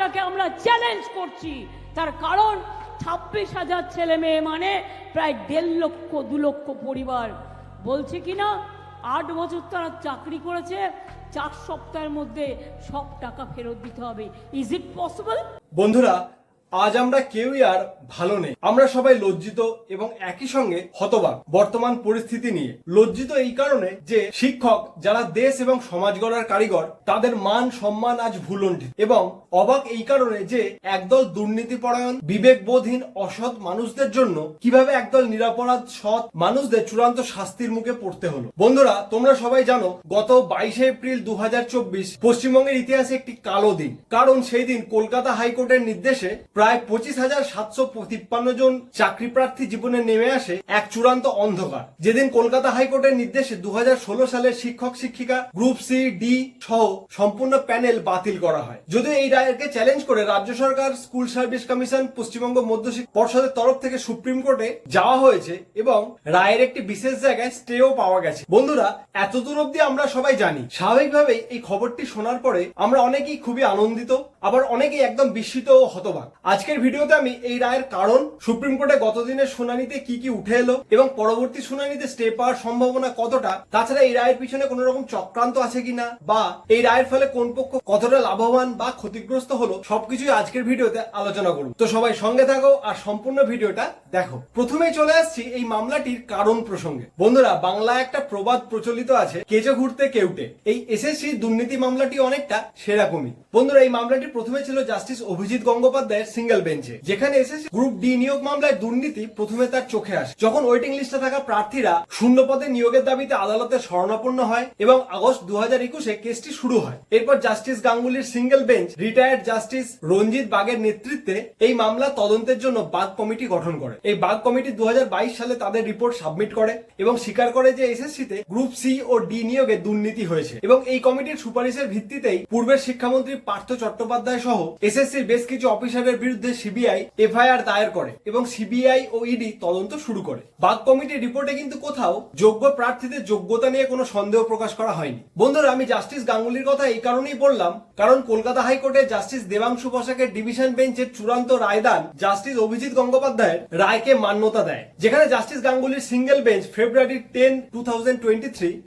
রায়টাকে আমরা চ্যালেঞ্জ করছি। তার কারণ ছাব্বিশ হাজার ছেলে মেয়ে মানে প্রায় দেড় লক্ষ, দু লক্ষ পরিবার। বলছে কি না, আট বছর তারা চাকরি করেছে, চার সপ্তাহের মধ্যে সব টাকা ফেরত দিতে হবে। ইজ ইট পসিবল বন্ধুরা আজ আমরা কেউই আর ভালো নেই। আমরা সবাই লজ্জিত এবং একই সঙ্গে হতবাক বর্তমান পরিস্থিতি নিয়ে। লজ্জিত এই কারণে যে শিক্ষক যারা দেশ এবং সমাজ গড়ার কারিগর, তাদের মান সম্মান আজ ভুলণ্ঠিত। এবং অবাক এই কারণে যে একদল দুর্নীতিপরায়ণ, বিবেকবোধহীন, অসৎ মানুষদের জন্য কীভাবে একদল নিরাপরাধ, সৎ মানুষদের চূড়ান্ত শাস্তির মুখে পড়তে হলো। বন্ধুরা, তোমরা সবাই জানো, গত বাইশে এপ্রিল দু হাজার চব্বিশ পশ্চিমবঙ্গের ইতিহাসে একটি কালো দিন। কারণ সেই দিন কলকাতা হাইকোর্টের নির্দেশে প্রায় পঁচিশ হাজার সাতশো তিপ্পান্ন জন চাকরি প্রার্থী জীবনে নেমে আসে এক চূড়ান্ত অন্ধকার। যেদিন কলকাতা হাইকোর্টের নির্দেশে দু সালের শিক্ষক শিক্ষিকা গ্রুপ সি, ডি সহ সম্পূর্ণ প্যানেল বাতিল করা হয়। যদিও এই রায়কে চ্যালেঞ্জ করে রাজ্য সরকার, স্কুল সার্ভিস কমিশন, পশ্চিমবঙ্গ মধ্যশিক্ষা পর্ষদের তরফ থেকে সুপ্রিম কোর্টে যাওয়া হয়েছে এবং রায়ের একটি বিশেষ জায়গায় স্টেও পাওয়া গেছে। বন্ধুরা, এতদূর অব্দি আমরা সবাই জানি, স্বাভাবিকভাবেই এই খবরটি শোনার পরে আমরা অনেকেই খুবই আনন্দিত, আবার অনেকেই একদম বিস্মিত ও হতবাক। আজকের ভিডিওতে আমি এই রায়ের কারণ, সুপ্রিম কোর্টে গতদিনের শুনানিতে কি কি উঠে এলো এবং পরবর্তী শুনানিতে স্টে পাওয়ার সম্ভাবনা কতটা, তাছাড়া এই রায়ের পিছনে কোন রকম চক্রান্ত আছে কিনা বা এই রায়ের ফলে কোন পক্ষ কতটা লাভবান বা ক্ষতিগ্রস্ত হলো, সবকিছুই আজকের ভিডিওতে আলোচনা করব। তো সবাই সঙ্গে থাকো আর সম্পূর্ণ ভিডিওটা দেখো। প্রথমেই চলে আসছি এই মামলাটির কারণ প্রসঙ্গে। বন্ধুরা, বাংলায় একটা প্রবাদ প্রচলিত আছে, কেজো ঘুরতে কেউটে। এই এসএসসি দুর্নীতি মামলাটি অনেকটা সেরকমই বন্ধুরা, এই মামলাটি প্রথমে ছিল জাস্টিস অভিজিৎ গঙ্গোপাধ্যায়ের সিঙ্গেল বেঞ্চে যেখানে এসএসসি গ্রুপ ডি নিয়োগ মামলায় দুর্নীতি প্রথমে তার চোখে আসে। যখন ওয়েটিং লিস্টে থাকা প্রার্থীরা শূন্য পদে নিয়োগের দাবিতে আদালতে শরণাপন্ন হয় এবং আগস্ট দু হাজার একুশে কেসটি শুরু হয়। এরপর justice গাঙ্গুলির single bench retired justice Ranjit বাগের নেতৃত্বে এই মামলা তদন্তের জন্য বাগ কমিটি গঠন করে। এই বাগ কমিটি দু হাজার বাইশ সালে তাদের রিপোর্ট সাবমিট করে এবং স্বীকার করে যে এসএসসিতে গ্রুপ সি ও ডি নিয়োগে দুর্নীতি হয়েছে। এবং এই কমিটির সুপারিশের ভিত্তিতেই পূর্বের শিক্ষামন্ত্রী পার্থ চট্টোপাধ্যায় সহ এসএসসির বেশ কিছু অফিসারের বিরুদ্ধে সিবিআই, এফআইআর দায়ের করে এবং সিবিআই ও ইডি তদন্ত শুরু করে। বাগ কমিটির রিপোর্টে কিন্তু কোথাও যোগ্য প্রার্থীদের যোগ্যতা নিয়ে কোনো সন্দেহ প্রকাশ করা হয়নি। বন্ধুরা, আমি জাস্টিস গাঙ্গুলির কথা এই কারণেই বললাম, কারণ কলকাতা হাইকোর্টে জাস্টিস দেবাংশু বসাকের ডিভিশন বেঞ্চের চূড়ান্ত রায়দান জাস্টিস অভিজিৎ গঙ্গোপাধ্যায়ের রায়কে মান্যতা দেয়। যেখানে justice গাঙ্গুলির single bench February ten, to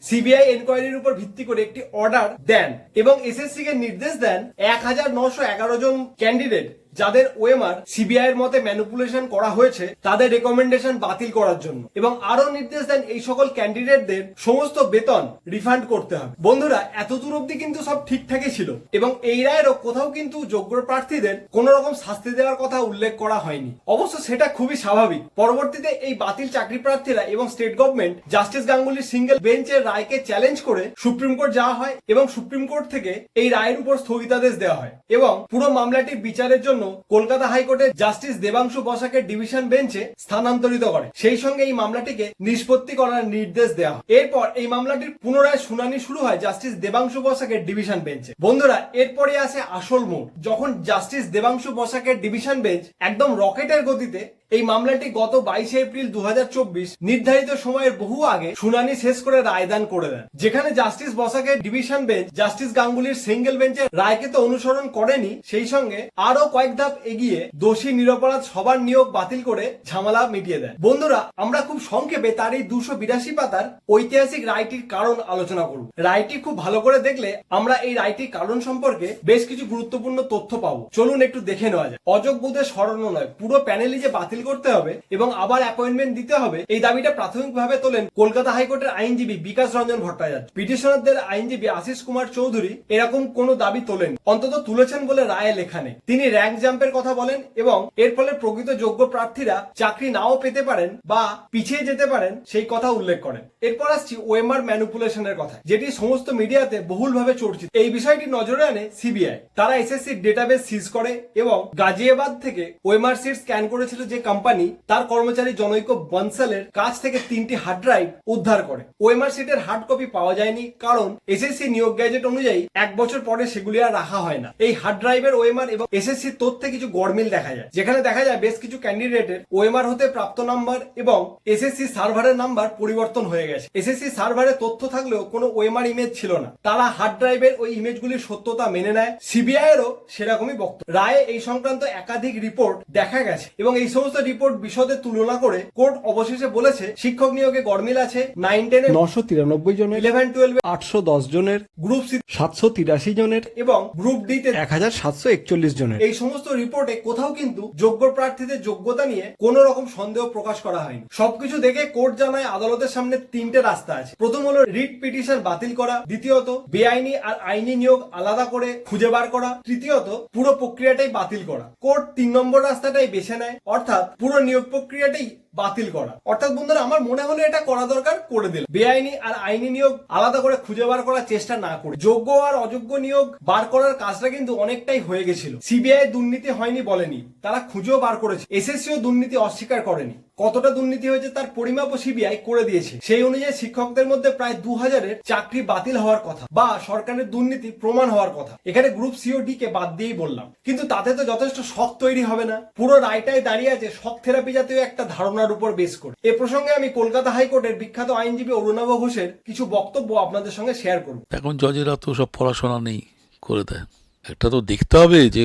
CBI এনকোয়ারির উপর ভিত্তি করে একটি অর্ডার দেন এবং এসএসসি কে নির্দেশ দেন এক হাজার নশো এগারো জন ক্যান্ডিডেট যাদের ওএমআর সিবিআই এর মতে ম্যানিপুলেশন করা হয়েছে, তাদের রেকমেন্ডেশন বাতিল করার জন্য। এবং আরও নির্দেশ দেন এই সকল ক্যান্ডিডেটদের সমস্ত বেতন রিফান্ড করতে হবে। বন্ধুরা এত দূর অব্দি কিন্তু সব ঠিকঠাকই ছিল। এবং এই রায়েরও কোথাও কিন্তু যোগ্য প্রার্থীদের কোন রকম শাস্তি দেওয়ার কথা উল্লেখ করা হয়নি। অবশ্য সেটা খুবই স্বাভাবিক। পরবর্তীতে এই বাতিল চাকরি প্রার্থীরা এবং স্টেট গভর্নমেন্ট জাস্টিস গাঙ্গুলির সিঙ্গেল বেঞ্চের রায়কে চ্যালেঞ্জ করে সুপ্রিম কোর্ট যাওয়া হয় এবং সুপ্রিম কোর্ট থেকে এই রায়ের উপর স্থগিতাদেশ দেওয়া হয়। এবং পুরো মামলাটি বিচারের জন্য কলকাতা হাইকোর্টের জাস্টিস দেবাংশু বসাকে ডিভিশন বেঞ্চে স্থানান্তরিত করে। সেই সঙ্গে এই মামলাটিকে নিষ্পত্তি করার নির্দেশ দেওয়া হয়। এরপর এই মামলাটির পুনরায় শুনানি শুরু হয় জাস্টিস দেবাংশু বসাকের ডিভিশন বেঞ্চে। বন্ধুরা, এরপরে আসে আসল মোড়, যখন জাস্টিস দেবাংশু বসাকের ডিভিশন বেঞ্চ একদম রকেটের গতিতে এই মামলাটি গত বাইশে এপ্রিল দু হাজার চব্বিশ নির্ধারিত সময়ের বহু আগে শুনানি শেষ করে রায়দান করে দেন যেখানে জাস্টিস বসাকের ডিভিশন বেঞ্চ জাস্টিস গাঙ্গুলির সিঙ্গেল বেঞ্চের রায়কে তো অনুসরণ করেনি, সেই সঙ্গে আরও কয়েক ধাপ এগিয়ে দোষী নিরপরাধ সবার নিয়োগ বাতিল করে ঝামেলা মিটিয়ে দেয় বন্ধুরা, আমরা খুব সংক্ষেপে তার এই দুশো বিরাশি পাতার ঐতিহাসিক রায়টির কারণ আলোচনা করব। রায়টি খুব ভালো করে দেখলে আমরা এই রায়টির কারণ সম্পর্কে বেশ কিছু গুরুত্বপূর্ণ তথ্য পাবো। চলুন একটু দেখে নেওয়া যায় অযোগ্যদের স্মরণ নয়, পুরো প্যানেলই যে বাতিল করতে হবে এবং আবার অ্যাপয়েন্টমেন্ট দিতে হবে। এই দাবিটা প্রাথমিকভাবে তোলেন কলকাতা হাইকোর্টের আইনজীবী বিকাশ রঞ্জন ভট্টাচার্য। পিটিশনারদের আইনজীবী আশিস কুমার চৌধুরী এরকম কোনো দাবি তোলেন, অন্তত তুলেছেন বলে রায়ে লেখা নেই। তিনি র্যাঙ্ক জাম্পের কথা বলেন এবং এর ফলে প্রকৃত যোগ্য প্রার্থীরা চাকরি নাও পেতে পারেন বা পিছিয়ে যেতে পারেন সেই কথা উল্লেখ করেন। এরপর আসছি ওএমআর ম্যানুপুলেশনের কথা যেটি সমস্ত মিডিয়াতে বহুলভাবে চর্চিত। এই বিষয়টি নজরে আনে সিবিআই তারা এসএসসি ডেটাবেস সিজ করে এবং গাজিয়াবাদ থেকে ওএমআর সিট স্ক্যান করেছিল যে কোম্পানি তার কর্মচারী জনৈক বনসালের কাছ থেকে তিনটি হার্ড ড্রাইভ উদ্ধার করে। ওএমআর সিটের হার্ড কপি পাওয়া যায়নি কারণ এসএসসি নিয়োগ গ্যাজেট অনুযায়ী এক বছর পরে সেগুলি আর রাখা হয় না। এই হার্ড ড্রাইভের ওএমআর এবং এসএসসি তথ্যে কিছু গড়মিল দেখা যায়। যেখানে দেখা যায় বেশ কিছু ক্যান্ডিডেটের ওএমআর হতে প্রাপ্ত নাম্বার এবং এসএসসি সার্ভারের নাম্বার পরিবর্তন হয়ে গেছে। এসএসসি সার্ভারে তথ্য থাকলেও কোনো ওএমআর ইমেজ ছিল না। তারা হার্ড ড্রাইভের ওই ইমেজগুলির সত্যতা মেনে নেয়। সিবিআই এরও সেরকমই বক্তব্য। রায়ে এই সংক্রান্ত একাধিক রিপোর্ট দেখা গেছে এবং এই সমস্ত রিপোর্ট বিশদে তুলনা করে কোর্ট অবশেষে বলেছে শিক্ষক নিয়োগে গড়মিল আছে নাইন টেনে নশো তিরানব্বই জনের ইলেভেন টুয়েলভে আটশো দশ জনের গ্রুপ সি সাতশো তিরাশি জনের এবং গ্রুপ ডি তে এক হাজার সাতশো একচল্লিশ জনের। এই সমস্ত রিপোর্টে কোথাও কিন্তু যোগ্য প্রার্থীদের যোগ্যতা নিয়ে কোনো রকম সন্দেহ প্রকাশ করা হয়নি। সবকিছু দেখে কোর্ট জানায় আদালতের সামনে তিনটে রাস্তা আছে। প্রথম হলো রিট পিটিশন বাতিল করা দ্বিতীয়ত বেআইনি আর আইনি নিয়োগ আলাদা করে খুঁজে বার করা তৃতীয়ত পুরো প্রক্রিয়াটাই বাতিল করা। কোর্ট তিন নম্বর রাস্তাটাই বেছে নেয় অর্থাৎ পুরো নিয়োগ প্রক্রিয়াটাই বাতিল করা। অর্থাৎ বন্ধুরা, আমার মনে হলো এটা করা দরকার, করে দিল বেআইনি আর আইনি নিয়োগ আলাদা করে খুঁজে বার করার চেষ্টা না করে। যোগ্য আর অযোগ্য নিয়োগ বার করার কাজটা কিন্তু অনেকটাই হয়ে গেছিল। সিবিআই দুর্নীতি হয়নি বলেনি, তারা খুঁজেও বার করেছে। এসএসসিও দুর্নীতি অস্বীকার করেনি। কতটা দুর্নীতি হয়েছে তার পরিমাপও সিবিআই করে দিয়েছে। সেই অনুযায়ী শিক্ষকদের মধ্যে প্রায় দু হাজারের চাকরি বাতিল হওয়ার কথা বা সরকারের দুর্নীতি প্রমাণ হওয়ার কথা। এখানে গ্রুপ সিও ডি কে বাদ দিয়েই বললাম। কিন্তু তাতে তো যথেষ্ট শখ তৈরি হবে না। পুরো রায়টাই দাঁড়িয়ে আছে শখ থেরাপি জাতীয় একটা ধারণার উপর বেস করে। এ প্রসঙ্গে আমি কলকাতা হাইকোর্টের বিখ্যাত আইনজীবী অরুণাভ ঘোষের কিছু বক্তব্য আপনাদের সঙ্গে শেয়ার করব। এখন জজেরা তো সব পড়াশোনা নেই করে দেয়। একটা তো দেখতে হবে যে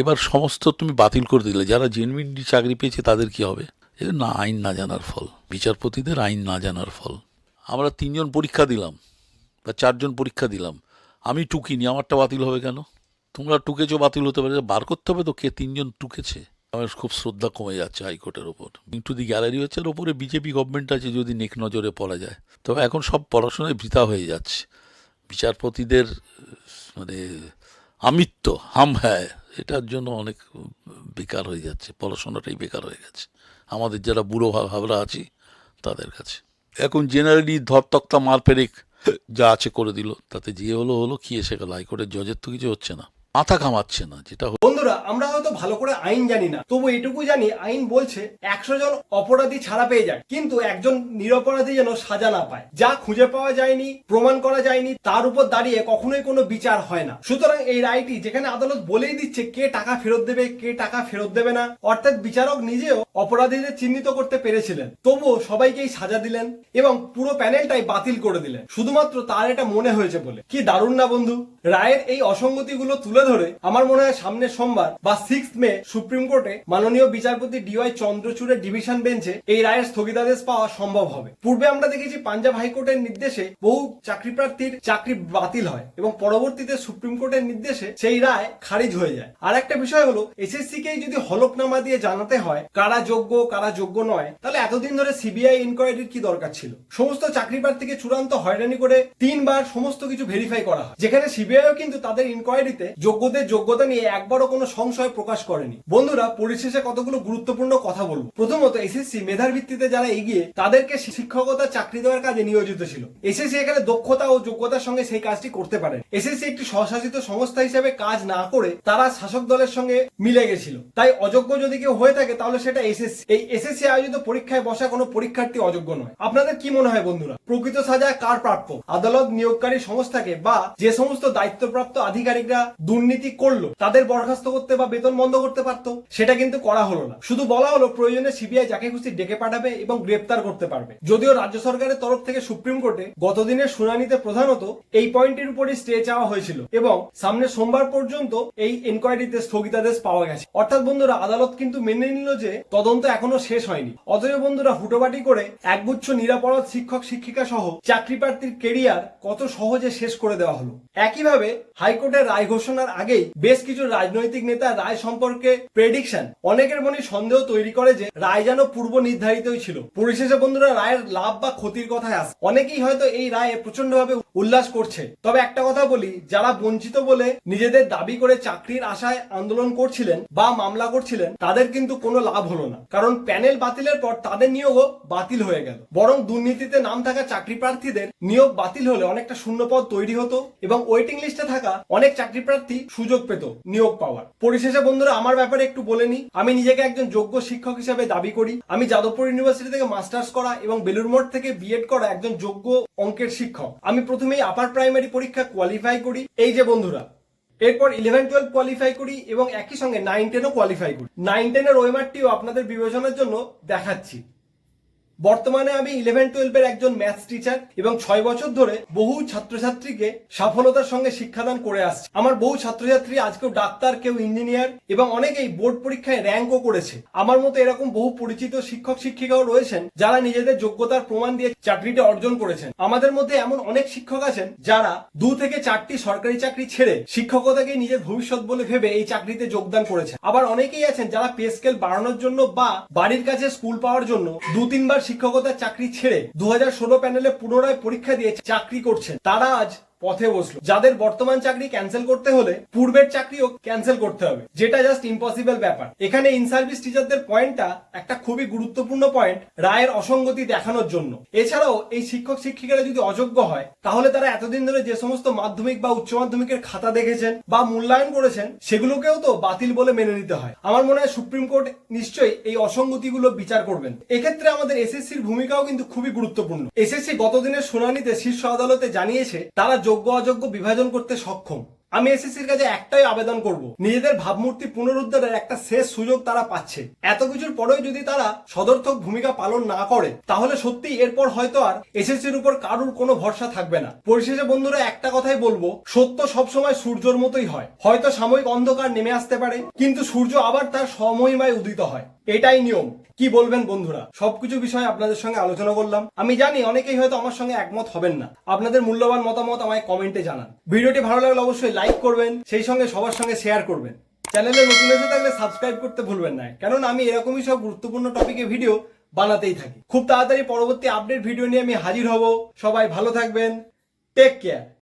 এবার সমস্ত তুমি বাতিল করে দিলে। যারা জেনুইনলি চাকরি পেয়েছে তাদের কি হবে? না, আইন না জানার ফল। বিচারপতিদের আইন না জানার ফল। আমরা তিনজন পরীক্ষা দিলাম বা চারজন পরীক্ষা দিলাম। আমি টুকিনি, আমারটা বাতিল হবে কেন? তোমরা টুকেছো, বাতিল হতে পারে। বার করতে হবে তো কে তিনজন টুকেছে? আমার খুব শ্রদ্ধা কমে যাচ্ছে হাইকোর্টের ওপর। ইন্টু দি গ্যালারি হচ্ছে আর ওপরে বিজেপি গভর্নমেন্ট আছে যদি নেক নজরে পড়া যায়। তবে এখন সব পড়াশোনায় বৃথা হয়ে যাচ্ছে। বিচারপতিদের মানে আমিত্ব, হাম হ্যায়, এটার জন্য অনেক বেকার হয়ে যাচ্ছে, পড়াশোনাটাই বেকার হয়ে গেছে। আমাদের যারা বুড়ো ভাবরা আছি, তাদের কাছে। এখন জেনারেলি ধরতক্তা মার পেরেক যা আছে করে দিল, তাতে যে হলো হলো, কি এসে গেল? হাইকোর্টের জজের তো কিছু হচ্ছে না। মাথা কামাচ্ছে না, যেটা বন্ধুরা, আমরা হয়তো ভালো করে আইন জানি না, তবু এটুকু জানি, আইন বলছে একশো জন অপরাধী ছাড়া পেয়ে যায়, কিন্তু একজন নিরপরাধী যেন সাজা না পায়। যা খুঁজে পাওয়া যায়নি, প্রমাণ করা যায়নি, তার উপর দাঁড়িয়ে কখনোই কোনো বিচার হয় না। সুতরাং এই রায়টি যেখানে আদালত বলেই দিচ্ছে কে টাকা ফেরত দেবে, কে টাকা ফেরত দেবে না, অর্থাৎ বিচারক নিজেও অপরাধীদের চিহ্নিত করতে পেরেছিলেন। তবুও সবাইকেই সাজা দিলেন এবং পুরো প্যানেলটাই বাতিল করে দিলেন। শুধুমাত্র তার এটা মনে হয়েছে বলে। কি দারুণ না বন্ধু? রায়ের এই অসঙ্গতিগুলো তুলে ধরে আমার মনে হয় সামনের সোমবার বা সিক্স মে সুপ্রিম কোর্টে মাননীয় বিচারপতি ডিওয়াই চন্দ্রচূড়ের ডিভিশন বেঞ্চে এই রায়ের স্থগিতাদেশ পাওয়া সম্ভব হবে। পূর্বে আমরা দেখেছি পাঞ্জাব হাইকোর্টের নির্দেশে বহু চাকরি প্রার্থীর চাকরি বাতিল হয় এবং পরবর্তীতে সুপ্রিম কোর্টের নির্দেশে সেই রায় খারিজ হয়ে যায়। আর একটা বিষয় হলো এসএসসি কেই যদি হলফনামা দিয়ে জানাতে হয় কারা যোগ্য কারা যোগ্য নয়, তাহলে এতদিন ধরে সিবিআই ইনকোয়ারির কি দরকার ছিল? সমস্ত চাকরি প্রার্থীকে চূড়ান্ত হয়রানি করে তিনবার সমস্ত কিছু ভেরিফাই করা হয়। যেখানে সিবিআইও কিন্তু তাদের ইনকোয়ারিতে যোগ্যদের যোগ্যতা নিয়ে একবারও কোনো সংশয় প্রকাশ করেনি। বন্ধুরা, পরিশেষে কতগুলো গুরুত্বপূর্ণ কথা বলব। প্রথমত, এসএসসি মেধার ভিত্তিতে যারা এগিয়ে, তাদেরকে শিক্ষকতা, চাকরি দেওয়ার কাজে নিয়োজিত ছিল। এসএসসি এখানে দক্ষতা ও যোগ্যতার সঙ্গে সেই কাজটি করতে পারেন। এসএসসি একটি স্বশাসিত সংস্থা হিসেবে কাজ না করে তারা শাসক দলের সঙ্গে মিলে গেছিল। তাই অযোগ্য যদি কেউ হয়ে থাকে, তাহলে সেটা এসএসসি। এই এসএসসি আয়োজিত পরীক্ষায় বসা কোনো পরীক্ষার্থী অযোগ্য নয়। আপনাদের কি মনে হয় বন্ধুরা? প্রকৃত সাজা কার প্রাপ্য? আদালত নিয়োগকারী সংস্থাকে বা যে সমস্ত দায়িত্বপ্রাপ্ত আধিকারিকরা দুর্নীতি করল, তাদের বরখাস্ত করতে বা বেতন বন্ধ করতে পারতো, সেটা কিন্তু করা হলো না। শুধু বলা হলো, প্রয়োজনে সিবিআই যাকে খুশি ডেকে পাঠাবে এবং গ্রেপ্তার করতে পারবে। যদিও রাজ্য সরকারের তরফ থেকে সুপ্রিম কোর্টে গতদিনের শুনানিতে প্রধানত এই পয়েন্টের উপরই স্টে চাওয়া হয়েছিল এবং সামনে সোমবার পর্যন্ত এই এনকোয়ারিতে স্থগিতাদেশ পাওয়া গেছে। অর্থাৎ বন্ধুরা, আদালত কিন্তু মেনে নিল যে তদন্ত এখনও শেষ হয়নি। অথচ বন্ধুরা, হুটোবাটি করে একগুচ্ছ নিরাপরাধ শিক্ষক শিক্ষিকা সহ চাকরি প্রার্থীর কেরিয়ার কত সহজে শেষ করে দেওয়া হলো। একইভাবে হাইকোর্টের রায় ঘোষণার আগেই বেশ কিছু রাজনৈতিক নেতা রায় সম্পর্কে প্রেডিকশন অনেকের মনে সন্দেহ তৈরি করে যে রায় যেন পূর্ব নির্ধারিতই ছিল। পরিশেষে বন্ধুরা, রায়ের লাভ বা ক্ষতির কথায় আসে। অনেকেই হয়তো এই রায়ে প্রচন্ডভাবে উল্লাস করছে। তবে একটা কথা বলি, যারা বঞ্চিত বলে নিজেদের দাবি করে চাকরির আশায় আন্দোলন করছিলেন বা মামলা করছিলেন, তাদের কিন্তু কোনো লাভ হলো না। কারণ প্যানেল বাতিলের পর তাদের নিয়োগও বাতিল হয়ে গেল। বরং দুর্নীতিতে নাম থাকা চাকরি প্রার্থীদের নিয়োগ বাতিল হলে অনেকটা শূন্যপদ তৈরি হতো এবং ওয়েটিং লিস্টে থাকা অনেক চাকরি প্রার্থী সুযোগ পেত নিয়োগ পাওয়ার। পরিশেষে বন্ধুরা, আমার ব্যাপারে একটু বলে নি আমি নিজেকে একজন যোগ্য শিক্ষক হিসেবে দাবি করি। আমি যাদবপুর ইউনিভার্সিটি থেকে মাস্টার্স করা এবং বেলুর মোড় থেকে বিএড করা একজন যোগ্য অঙ্কের শিক্ষক। আমি প্রথমেই আপার প্রাইমারি পরীক্ষা কোয়ালিফাই করি। এই যে বন্ধুরা, এরপর ইলেভেন টুয়েলভ কোয়ালিফাই করি এবং একই সঙ্গে নাইন টেনও কোয়ালিফাই করি। নাইন টেনের ওয়েমারটিও আপনাদের বিবেচনার জন্য দেখাচ্ছি। বর্তমানে আমি ইলেভেন টুয়েলভের একজন ম্যাথস টিচার এবং ছয় বছর ধরে বহু ছাত্রছাত্রীকে সফলতার সঙ্গে শিক্ষাদান করে আসছে। আমার বহু ছাত্রছাত্রী আজকেও ডাক্তার, কেউ ইঞ্জিনিয়ার এবং অনেকেই বোর্ড পরীক্ষায় র্যাঙ্কও করেছে। আমার মতো এরকম বহু পরিচিত শিক্ষক, শিক্ষিকাও রয়েছেন যারা নিজেদের যোগ্যতার প্রমাণ দিয়ে চাকরিটা অর্জন করেছেন। আমাদের মধ্যে এমন অনেক শিক্ষক আছেন যারা দু থেকে চারটি সরকারি চাকরি ছেড়ে শিক্ষকতাকে নিজের ভবিষ্যৎ বলে ভেবে এই চাকরিতে যোগদান করেছে আবার অনেকেই আছেন যারা পে স্কেল বাড়ানোর জন্য বা বাড়ির কাছে স্কুল পাওয়ার জন্য দু তিনবার শিক্ষকতার চাকরি ছেড়ে দু প্যানেলে পুনরায় পরীক্ষা দিয়ে চাকরি করছেন। তারা আজ পথে বসল। যাদের বর্তমান চাকরি ক্যান্সেল করতে হলে পূর্বের চাকরিও ক্যান্সেল করতে হবে, যেটা জাস্ট ইম্পসিবল ব্যাপার। এখানে ইন সার্ভিস টিচারদের পয়েন্টটা একটা খুবই গুরুত্বপূর্ণ পয়েন্ট রায়ের অসঙ্গতি দেখানোর জন্য। এছাড়াও এই শিক্ষক শিক্ষিকারা যদি অযোগ্য হয়, তাহলে তারা এতদিন ধরে যে সমস্ত মাধ্যমিক বা উচ্চ মাধ্যমিকের খাতা দেখেছেন বা মূল্যায়ন করেছেন, সেগুলোকেও তো বাতিল বলে মেনে নিতে হয়। আমার মনে হয় সুপ্রিম কোর্ট নিশ্চয়ই এই অসঙ্গতিগুলো বিচার করবেন। এক্ষেত্রে আমাদের এসএসসির ভূমিকাও কিন্তু খুবই গুরুত্বপূর্ণ। এসএসসি গতদিনের শুনানিতে শীর্ষ আদালতে জানিয়েছে, তারা যোগ্য অযোগ্য বিভাজন করতে সক্ষম। আমি এসএসসির কাছে একটাই আবেদন করব। নিজেদের ভাবমূর্তি পুনরুদ্ধারের একটা শেষ সুযোগ তারা পাচ্ছে। এত কিছুর পরেও যদি তারা সদর্থক ভূমিকা পালন না করে, তাহলে সত্যি এরপর হয়তো আর এসএসসির উপর কারুর কোনো ভরসা থাকবে না। পরিশেষে বন্ধুরা, একটা কথাই বলব, সত্য সবসময় সূর্যর মতোই হয়। হয়তো সাময়িক অন্ধকার নেমে আসতে পারে, কিন্তু সূর্য আবার তার সমহিমায় উদিত হয়। এটাই নিয়ম। কি বলবেন বন্ধুরা? সবকিছু বিষয়ে আপনাদের সঙ্গে আলোচনা করলাম। আমি জানি অনেকেই হয়তো আমার সঙ্গে একমত হবেন না। আপনাদের মূল্যবান মতামত আমায় কমেন্টে জানান। ভিডিওটি ভালো লাগলে অবশ্যই লাইক করবেন, সেই সঙ্গে সবার সঙ্গে শেয়ার করবেন। চ্যানেলে নতুন এসে থাকলে সাবস্ক্রাইব করতে ভুলবেন না। কেননা আমি এরকমই সব গুরুত্বপূর্ণ টপিকে ভিডিও বানাতেই থাকি। খুব তাড়াতাড়ি পরবর্তী আপডেট ভিডিও নিয়ে আমি হাজির হব। সবাই ভালো থাকবেন। Take care.